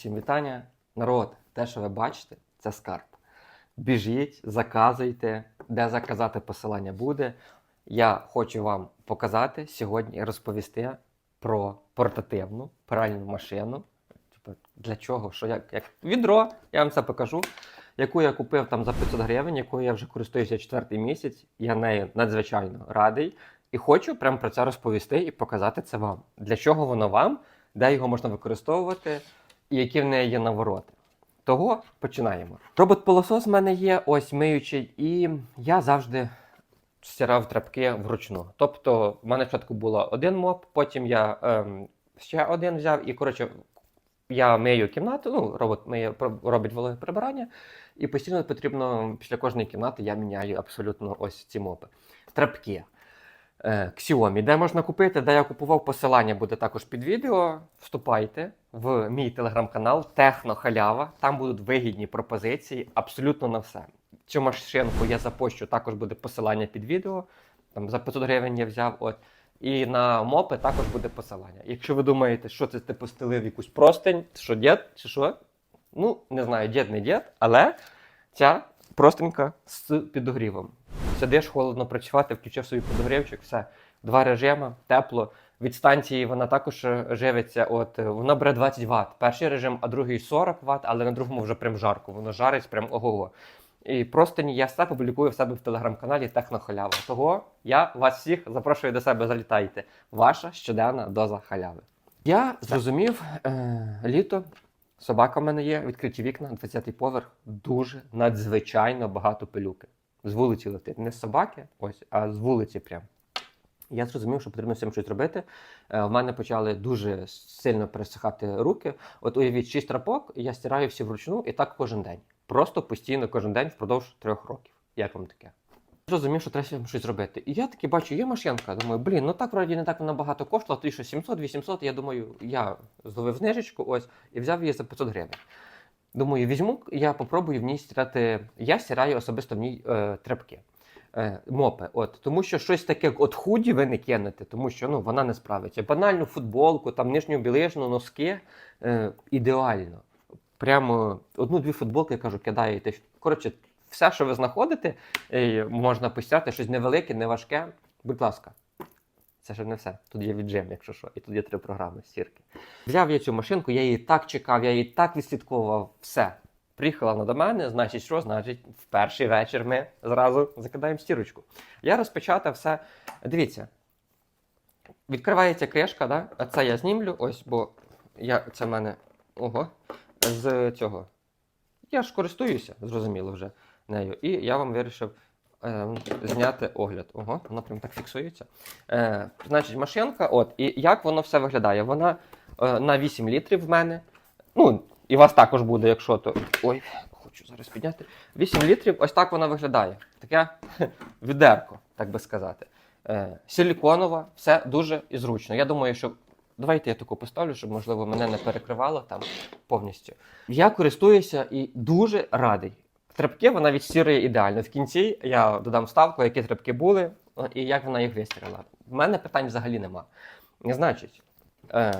Всім вітання, народ. Те, що ви бачите, це скарб. Біжіть, заказуйте, де заказати посилання буде. Я хочу вам показати сьогодні і розповісти про портативну пральну машину. Типу, для чого? Що як, як відро, я вам це покажу. Яку я купив там за 500 гривень, якою я вже користуюся четвертий місяць. Я нею надзвичайно радий. І хочу прямо про це розповісти і показати це вам. Для чого воно вам, де його можна використовувати, і які в неї є навороти. Того починаємо. Робот-пилосос в мене є, ось миючий, і я завжди стирав трапки вручну. Тобто, в мене спочатку було один моп, потім я ем, ще один взяв, і коротше, я мию кімнату, ну, робот миє, робить вологе прибирання, і постійно потрібно після кожної кімнати я міняю абсолютно ось ці мопи. Трапки. Е, Xiaomi, де можна купити, де я купував посилання, буде також під відео. Вступайте в мій телеграм-канал Технохалява. Там будуть вигідні пропозиції абсолютно на все. Цю машинку я запущу, також буде посилання під відео. Там за 500 гривень я взяв. От. І на мопи також буде посилання. Якщо ви думаєте, що це ти постелив якусь простень, що дід, чи що? Ну, не знаю, дід не дід, але ця простенька з підогрівом. Сидиш холодно працювати, включив собі подогрівчик, все. Два режими, тепло. Від станції вона також е, живиться. От е, вона бере 20 Вт. Перший режим, а другий 40 Вт, але на другому вже прям жарко. Воно жарить прям ого-го. І просто ні я все публікую в себе в телеграм-каналі Технохалява. Того я вас всіх запрошую до себе, залітайте. Ваша щоденна доза халяви. Я зрозумів, е, літо, собака в мене є, відкриті вікна, 20-й поверх, дуже надзвичайно багато пилюки. З вулиці летить. Не з собаки, ось, а з вулиці прям. Я зрозумів, що потрібно цим щось робити. Е, В мене почали дуже сильно пересихати руки. От уявіть, шість трапок, я стираю всі вручну і так кожен день. Просто постійно кожен день впродовж трьох років. Як вам таке? Зрозумів, що треба щось зробити. І я таки бачу, є машинка. Думаю, блін, ну так вроді не так вона багато коштувала, тоді що 700-800. Я думаю, я зловив знижечку ось і взяв її за 500 гривень. Думаю, візьму, я попробую в ній стирати. Я стираю особисто в ній е, тряпки. Е, мопи. От, тому що щось таке от худі ви не кинете, тому що ну, вона не справиться. Банальну футболку, там нижню білизну, носки е, ідеально. Прямо одну-дві футболки, я кажу, кидаєте. Коротше, все, що ви знаходите, е, можна постирати, щось невелике, неважке. Будь ласка. Це ще не все. Тут є віджим, якщо що, і тут є три програми стірки. Взяв я цю машинку, я її так чекав, я її так відслідковував. Все. Приїхала вона до мене, значить, що? Значить, в перший вечір ми зразу закидаємо стірочку. Я розпечатав все. Дивіться, відкривається кришка, да? а це я знімлю, ось, бо я, це в мене ого, з цього. Я ж користуюся, зрозуміло вже нею. І я вам вирішив е, зняти огляд. Ого, воно прям так фіксується. Е, значить, машинка, от, і як воно все виглядає? Вона е, на 8 літрів в мене. Ну, і вас також буде, якщо то. Ой, хочу зараз підняти. 8 літрів, ось так вона виглядає. Таке відерко, так би сказати. Е, силіконова, все дуже і зручно. Я думаю, що. Давайте я таку поставлю, щоб, можливо, мене не перекривало там повністю. Я користуюся і дуже радий. Трапки вона відстірує ідеально. В кінці я додам ставку, які трапки були, і як вона їх вистірила. В мене питань взагалі нема. Значить, е,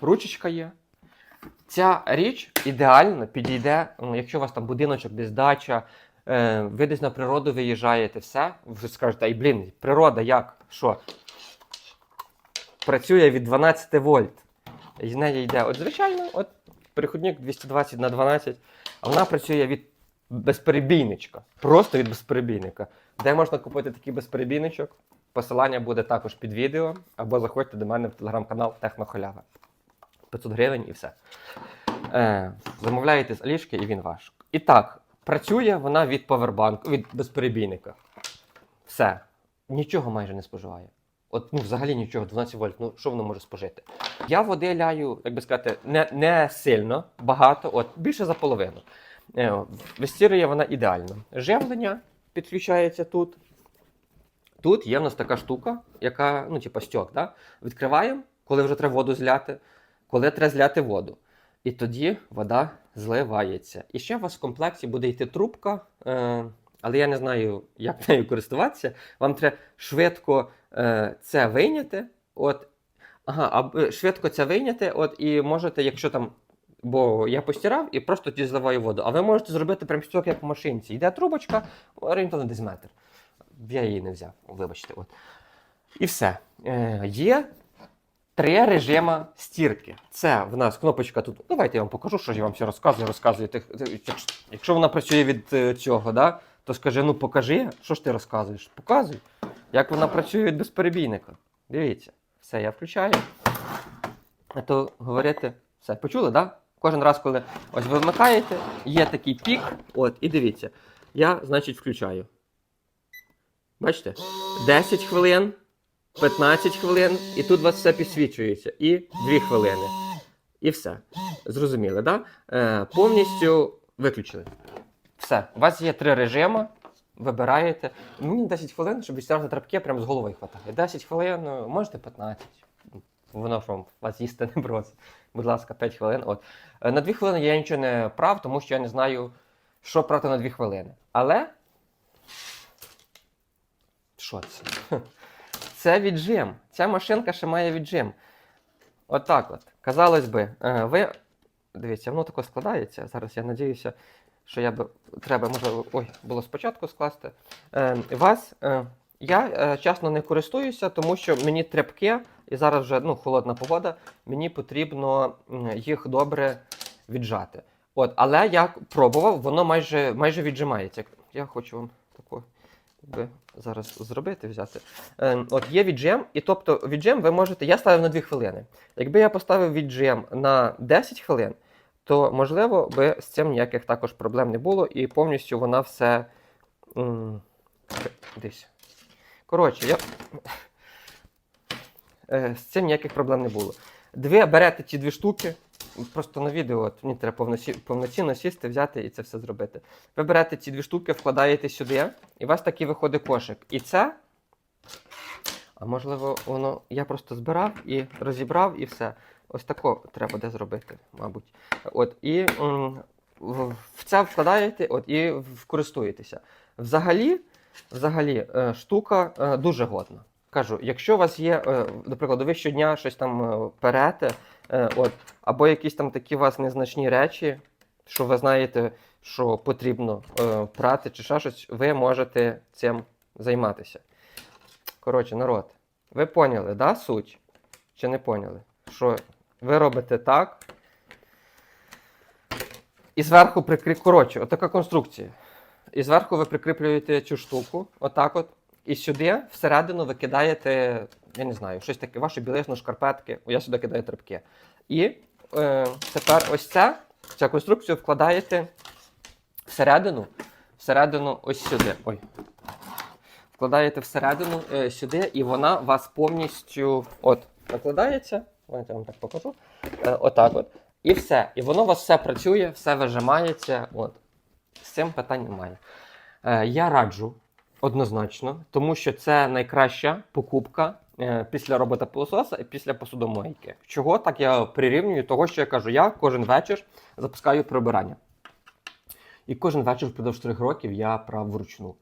ручечка є. Ця річ ідеально підійде, ну, якщо у вас там будиночок, десь дача, е, ви десь на природу виїжджаєте, все, ви скажете, ай, блін, природа як? Що? Працює від 12 вольт. І з неї йде, от звичайно, от переходник 220 на 12, а вона працює від безперебійничка. Просто від безперебійника. Де можна купити такий безперебійничок? Посилання буде також під відео, або заходьте до мене в телеграм-канал Технохалява. 500 гривень і все. Е, замовляєте з Алішки і він ваш. І так, працює вона від повербанку, від безперебійника. Все. Нічого майже не споживає. От, ну, взагалі нічого, 12 вольт, ну що воно може спожити? Я води ляю, як би сказати, не, не сильно багато, от більше за половину. Е, Вистірює вона ідеально. Живлення підключається тут. Тут є в нас така штука, яка, ну, типу, стьок, да? відкриваємо, коли вже треба воду зляти, коли треба зляти воду. І тоді вода зливається. І ще у вас в комплекті буде йти трубка, е, але я не знаю, як нею користуватися. Вам треба швидко це вийняти. От, Ага, е, швидко це вийняти, от і можете, якщо там. Бо я постирав і просто тоді зливаю воду. А ви можете зробити прям стьок, як в машинці. Йде трубочка, орієнтовно десь метр. Я її не взяв, вибачте. От. І все. Е, є три режима стірки. Це в нас кнопочка тут. Давайте я вам покажу, що я вам все розказую, розказую. Якщо- Якщо вона працює від е, цього, да, то скажи, ну покажи, що ж ти розказуєш? Показуй, як вона працює від безперебійника. Дивіться, все, я включаю. А то говорити, все, почули, так? Да? Кожен раз, коли ось ви вмикаєте, є такий пік, от, і дивіться, я, значить, включаю. Бачите? 10 хвилин, 15 хвилин, і тут у вас все підсвічується. І 2 хвилини. І все. Зрозуміли, так? Да? Е, повністю виключили. Все. У вас є три режими. Вибираєте. Мені 10 хвилин, щоб відстирати трапки, прямо з голови хватає. 10 хвилин, ну, можете 15. Воно ж вам вас їсти не просить. Будь ласка, 5 хвилин. От. Е, На 2 хвилини я нічого не прав, тому що я не знаю, що прати на 2 хвилини. Але. Що це? Це віджим. Ця машинка ще має віджим. Отак от, Казалось би, е, ви. Дивіться, воно тако складається. Зараз я надіюся, що я би треба, може, ой, було спочатку скласти. Е, вас. Е, я е, чесно не користуюся, тому що мені тряпки, і зараз вже ну, холодна погода, мені потрібно їх добре віджати. От, але я пробував, воно майже, майже віджимається. Я хочу вам таку би зараз зробити, взяти. Е, от є віджим, і тобто віджим ви можете. Я ставив на 2 хвилини. Якби я поставив віджим на 10 хвилин, то можливо би з цим ніяких також проблем не було, і повністю вона все. м, Десь. Коротше, я. Е, З цим ніяких проблем не було. Дві берете ті дві штуки. Просто на відео мені треба повноці- повноцінно сісти, взяти і це все зробити. Ви берете ці дві штуки, вкладаєте сюди, і у вас такий виходить кошик. І це. А можливо, воно. Я просто збирав і розібрав, і все. Ось тако треба буде зробити, мабуть. От, і в це вкладаєте от, і користуєтеся. Взагалі, взагалі е, штука е, дуже годна. Кажу, якщо у вас є, е, до прикладу, ви щодня щось там перете, от, або якісь там такі у вас незначні речі, що ви знаєте, що потрібно прати чи ще щось, ви можете цим займатися. Коротше, народ, ви поняли, да, суть? Чи не поняли? Що ви робите так. І зверху прикріп... Коротше, отака конструкція. І зверху ви прикріплюєте цю штуку, отак от. І сюди всередину ви кидаєте, я не знаю, щось таке, ваші білизну, шкарпетки. Я сюди кидаю тряпки. І е, тепер ось це, цю конструкцію вкладаєте всередину, всередину ось сюди. Ой. Вкладаєте всередину е, сюди, і вона вас повністю от, накладається. Давайте я вам так покажу. Е, отак от. І все. І воно у вас все працює, все вижимається. От. З цим питань немає. Е, я раджу однозначно, тому що це найкраща покупка е, після робота пилососа і після посудомойки. Чого так я прирівнюю? Того, що я кажу, я кожен вечір запускаю прибирання. І кожен вечір впродовж трьох років я прав вручну.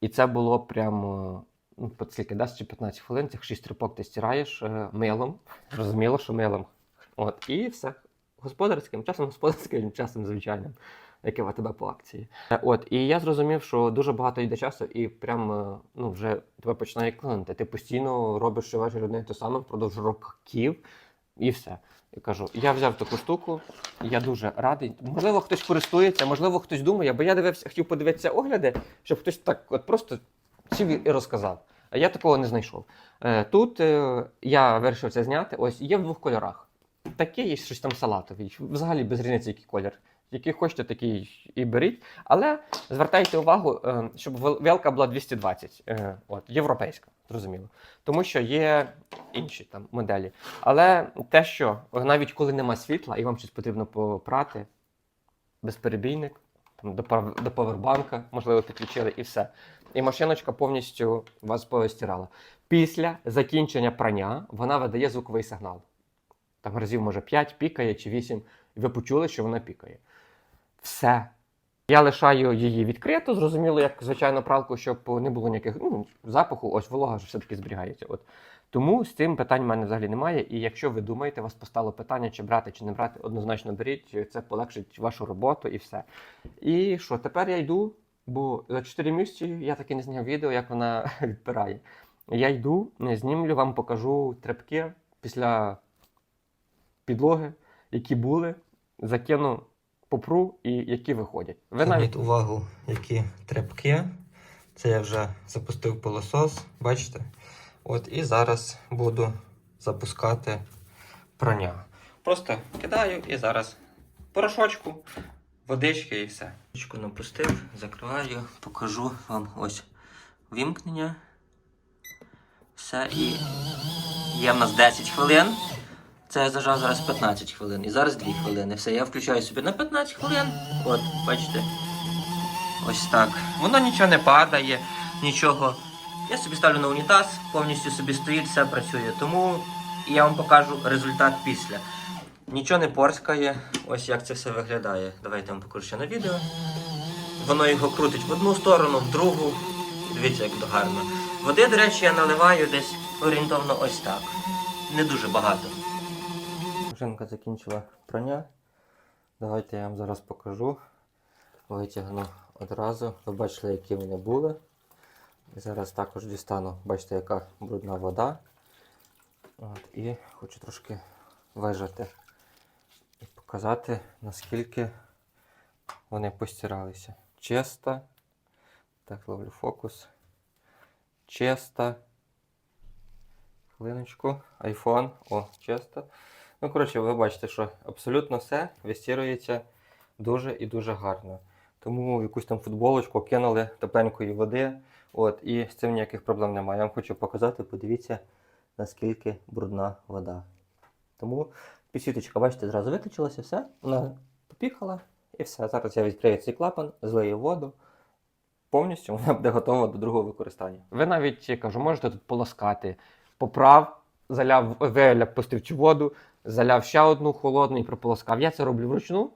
І це було прямо скільки 10 чи 15 хвилин, цих 6 тряпок ти стираєш е, милом. Зрозуміло, що милом. От, і все. Господарським, часом господарським, часом звичайним, яке в тебе по акції. От, і я зрозумів, що дуже багато йде часу, і прям е, ну, вже тебе починає клинити. Ти постійно робиш щовечір одне те саме впродовж років, і все. І кажу, я взяв таку штуку, я дуже радий. Можливо, хтось користується, можливо, хтось думає, бо я дивився, хотів подивитися огляди, щоб хтось так от просто сів і розказав. Я такого не знайшов. Е, Тут е, я вирішив це зняти. Ось є в двох кольорах. Такий є щось там салатовий. Взагалі без різниці, який колір. Який хочете, такий і беріть. Але звертайте увагу, е, щоб вилка була 220, е, от, європейська, зрозуміло. Тому що є інші там моделі. Але те, що навіть коли нема світла і вам щось потрібно попрати, безперебійник, там, до, пав- до повербанка, можливо, підключили і все. І машиночка повністю вас постирала. Після закінчення прання вона видає звуковий сигнал. Там разів, може, 5 пікає чи 8, і ви почули, що вона пікає. Все. Я лишаю її відкрито, зрозуміло, як звичайно пралку, щоб не було ніяких ну, запаху, ось волога ж все-таки зберігається. От. Тому з цим питань в мене взагалі немає. І якщо ви думаєте, вас постало питання, чи брати, чи не брати, однозначно беріть, це полегшить вашу роботу і все. І що, тепер я йду, бо за 4 місяці я таки не зняв відео, як вона відпирає. Я йду, знімлю, вам покажу тряпки після підлоги, які були, закину попру і які виходять. Ви навіть увагу, які тряпки. Це я вже запустив пилосос, бачите? От і зараз буду запускати прання. Просто кидаю і зараз порошочку, водички і все. Водичку напустив, закриваю, покажу вам ось вімкнення. Все і є в нас 10 хвилин. Це я зажав зараз 15 хвилин. І зараз 2 хвилини. Все, я включаю собі на 15 хвилин. От, бачите. Ось так. Воно нічого не падає, нічого. Я собі ставлю на унітаз, повністю собі стоїть, все працює. Тому я вам покажу результат після. Нічого не порскає. Ось як це все виглядає. Давайте вам покажу ще на відео. Воно його крутить в одну сторону, в другу. Дивіться, як то гарно. Води, до речі, я наливаю десь орієнтовно ось так. Не дуже багато. Жінка закінчила прання. Давайте я вам зараз покажу. Витягну одразу. Ви бачили, які вони були. Зараз також дістану, бачите, яка брудна вода. От, і хочу трошки вижати показати, наскільки вони постиралися. Чисто. Так, ловлю фокус. Чисто. Хвилиночку. Айфон. О, чисто. Ну, коротше, ви бачите, що абсолютно все вистірується дуже і дуже гарно. Тому якусь там футболочку кинули тепленької води. От, і з цим ніяких проблем немає. Я вам хочу показати, подивіться, наскільки брудна вода. Тому підсвіточка, бачите, зразу виключилася, все, вона попікала і все. Зараз я відкрию цей клапан, злию воду. Повністю вона буде готова до другого використання. Ви навіть я кажу, можете тут полоскати, поправ, заляв, виляв пустив цю воду, заляв ще одну холодну і прополоскав. Я це роблю вручну.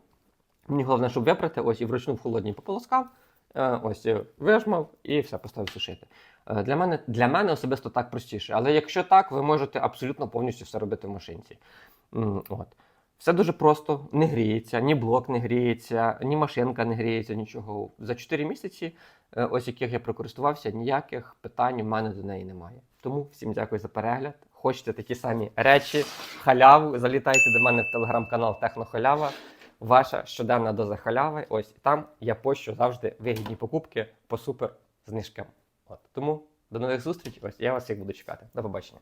Мені головне, щоб випрати, ось і вручну в холодній пополоскав, е, ось е, вижмав і все поставив сушити. Е, Для мене, для мене особисто так простіше. Але якщо так, ви можете абсолютно повністю все робити в машинці. От. Все дуже просто, не гріється, ні блок не гріється, ні машинка не гріється, нічого. За 4 місяці, е, ось яких я прокористувався, ніяких питань у мене до неї немає. Тому всім дякую за перегляд. Хочете такі самі речі, халяву, залітайте до мене в телеграм-канал Технохалява. Ваша щоденна доза халяви. Ось там я пощу завжди вигідні покупки по супер знижкам. От тому до нових зустрічей. Ось я вас всіх буду чекати. До побачення.